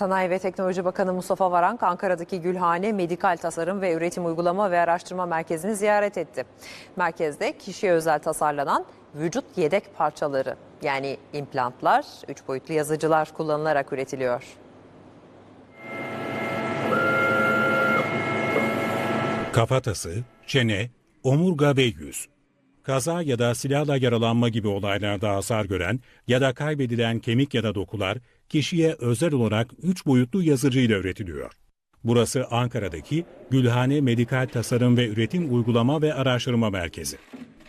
Sanayi ve Teknoloji Bakanı Mustafa Varank, Ankara'daki Gülhane Medikal Tasarım ve Üretim Uygulama ve Araştırma Merkezi'ni ziyaret etti. Merkezde kişiye özel tasarlanan vücut yedek parçaları yani implantlar, üç boyutlu yazıcılar kullanılarak üretiliyor. Kafatası, çene, omurga ve yüz. Kaza ya da silahla yaralanma gibi olaylarda hasar gören ya da kaybedilen kemik ya da dokular kişiye özel olarak 3 boyutlu yazıcıyla üretiliyor. Burası Ankara'daki Gülhane Medikal Tasarım ve Üretim Uygulama ve Araştırma Merkezi.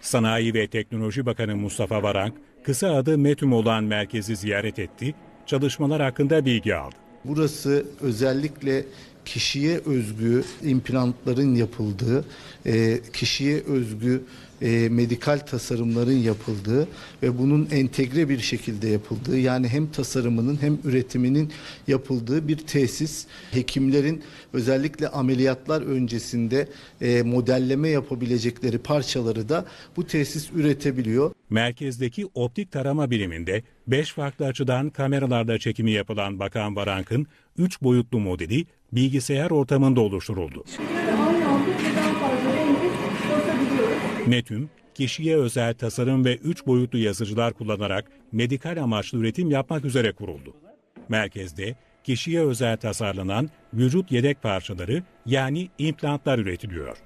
Sanayi ve Teknoloji Bakanı Mustafa Varank, kısa adı METÜM olan merkezi ziyaret etti, çalışmalar hakkında bilgi aldı. Burası özellikle kişiye özgü implantların yapıldığı, e, kişiye özgü e, medikal tasarımların yapıldığı ve bunun entegre bir şekilde yapıldığı yani hem tasarımının hem üretiminin yapıldığı bir tesis. Hekimlerin özellikle ameliyatlar öncesinde e, modelleme yapabilecekleri parçaları da bu tesis üretebiliyor. Merkezdeki optik tarama biriminde 5 farklı açıdan kameralarda çekimi yapılan Bakan Varank'ın 3 boyutlu modeli bilgisayar ortamında oluşturuldu. Metüm, kişiye özel tasarım ve 3 boyutlu yazıcılar kullanarak medikal amaçlı üretim yapmak üzere kuruldu. Merkezde kişiye özel tasarlanan vücut yedek parçaları yani implantlar üretiliyor.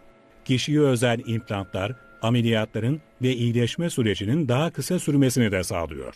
Kişiye özel implantlar ameliyatların ve iyileşme sürecinin daha kısa sürmesini de sağlıyor.